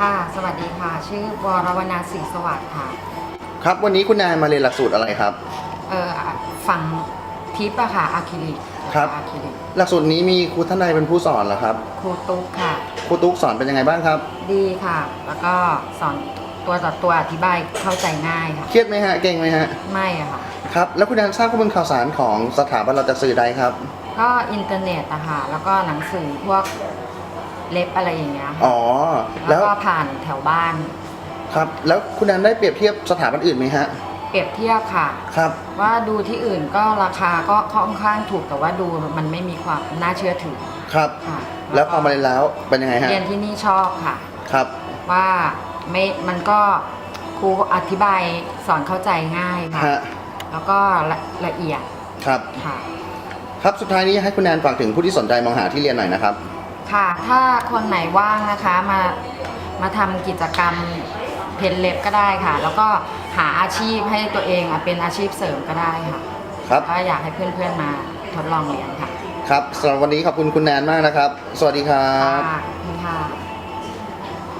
ค่ะ สวัสดีค่ะ ชื่อวรวรรณศรีสวัสดิ์ค่ะ ครับ วันนี้คุณแนนมาเรียนหลักสูตรอะไรครับ เออฝั่งทิปอะค่ะอะคริลิกครับ อะคริลิกหลักสูตรนี้มีครูท่านใดเป็นผู้สอนเหรอครับ ครูตุ๊กค่ะ ครูตุ๊กสอนเป็นยังไงบ้างครับ ดีค่ะ แล้วก็สอนตัวต่อตัวอธิบายเข้าใจง่ายค่ะ เครียดไหมฮะ เก่งไหมฮะ ไม่อะค่ะ ครับ แล้วคุณแนนทราบข้อมูลข่าวสารของสถาบันเราจากสื่อใดครับ ก็อินเทอร์เน็ตอะค่ะ แล้วก็หนังสือพวก เล็บอะไรอย่างเงี้ยค่ะอ๋อ แล้แล้ววก็ผ่านแถวบ้าน ครับ แล้วคุณแนนได้เปรียบเทียบสถาบันอื่นไหมฮะ เปรียบเทียบค่ะ ครับ ว่าดูที่อื่นก็ราคาก็ค่อนข้างถูกแต่ว่าดูมันไม่มีความน่าเชื่อถือครับ ค่ะแล้วพอมาเรียนแล้วเป็นยังไงฮะ เรียนที่นี่ชอบค่ะ ครับ ว่าไม่มันก็ครูอธิบายสอนเข้าใจง่ายค่ะ ฮะ แล้วก็ละละเอียดครับ ค่ะ ครับ สุดท้ายนี้ให้คุณแนนฝากถึงผู้ที่สนใจมองหาที่เรียนหน่อยนะครับ ค่ะ ถ้าคนไหนว่างนะคะมามาทำกิจกรรมเพนเล็บก็ได้ค่ะ แล้วก็หาอาชีพให้ตัวเองอะเป็นอาชีพเสริมก็ได้ค่ะครับก็อยากให้เพื่อนๆมาทดลองเรียนค่ะ ครับสำหรับวันนี้ขอบคุณคุณแนนมากนะครับ สวัสดีครับ ค่ะขอบคุณค่ะ